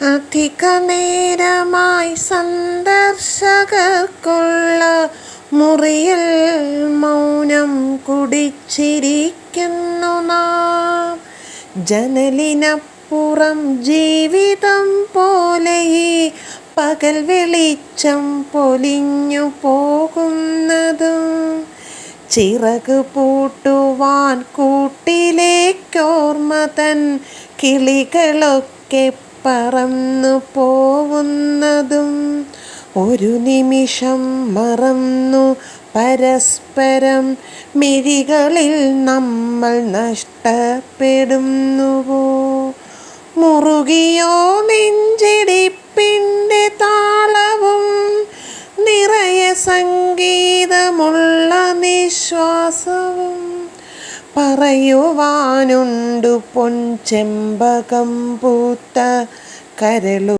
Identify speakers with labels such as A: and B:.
A: അധിക നേരമായി സന്ദർശകർക്കുള്ള മുറിയിൽ മൗനം കുടിച്ചിരിക്കുന്നു നാം. ജനലിനപ്പുറം ജീവിതം പോലെ ഈ പകൽ വെളിച്ചം പൊലിഞ്ഞു പോകുന്നതും ചിറക് പൂട്ടുവാൻ കൂട്ടിലേക്കോർമ്മതൻ കിളികളൊക്കെ പറന്നു പോവുന്നതും ഒരു നിമിഷം മറന്നു പരസ്പരം മിഴികളിൽ നമ്മൾ നഷ്ടപ്പെടുന്നുവോ? മുറുകിയോ നെഞ്ചിടിപ്പിന്റെ താളവും നിറയെ സംഗീതമുള്ള നിശ്വാസവും പറയുവാനുണ്ടു പൊൻചെമ്പകം പൂത്ത കരളു